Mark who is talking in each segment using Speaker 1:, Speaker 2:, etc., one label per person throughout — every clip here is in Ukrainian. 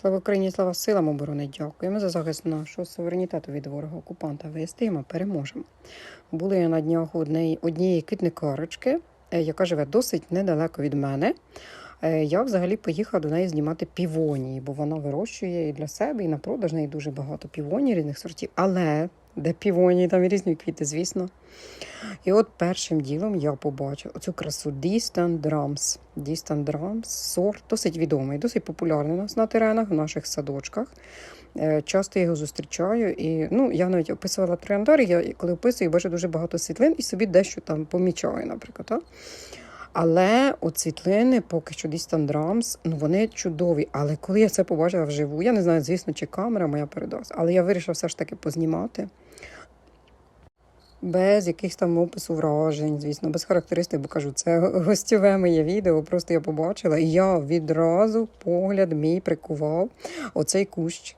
Speaker 1: Слава Україні, слава силам оборони. Дякуємо за захист нашого суверенітету від ворога окупанта. Вистоїмо, переможемо. Були я на днях однієї, однієї квітникарочки, е, яка живе досить недалеко від мене. Е, Я взагалі поїхала до неї знімати півонії, бо вона вирощує і для себе, і на продаж неї дуже багато півоній різних сортів. Але де півонії, там і різні квіти, звісно. І от першим ділом я побачила оцю красу Distant Drums. Distant Drums сорт досить відомий, досить популярний у нас на теренах, в наших садочках. Е, Часто його зустрічаю. І ну, я навіть описувала трояндари, я коли описую, бачу дуже багато світлин і собі дещо там помічаю, наприклад. Так? Але от світлини, поки що Distant Drums, ну вони чудові. Але коли я це побачила вживу, я не знаю, звісно, чи камера моя передасть, але я вирішила все ж таки познімати. Без якихось там опису вражень, звісно, без характеристик, бо кажу, це гостьове моє відео. Просто я побачила, і я відразу погляд мій прикував оцей кущ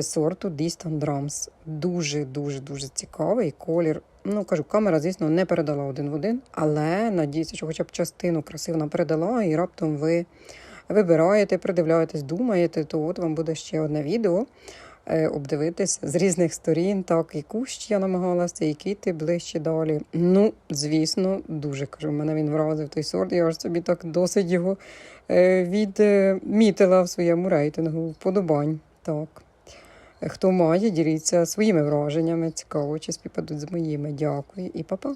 Speaker 1: сорту Distant Drums. Дуже, дуже, цікавий колір. Ну, кажу, камера, звісно, не передала один в один, але надіюся, що хоча б частину краси вона передала, і раптом ви вибираєте, придивляєтесь, думаєте, то от вам буде ще одне відео е, обдивитись з різних сторін. Так, і кущ я намагалася, і квіти ближче далі. Ну, звісно, дуже кажу, мене він вразив той сорт. Я ж собі так досить його е, відмітила в своєму рейтингу вподобань. Так. Хто має, діліться своїми враженнями. Цікаво, чи співпадуть з моїми. Дякую і па-па.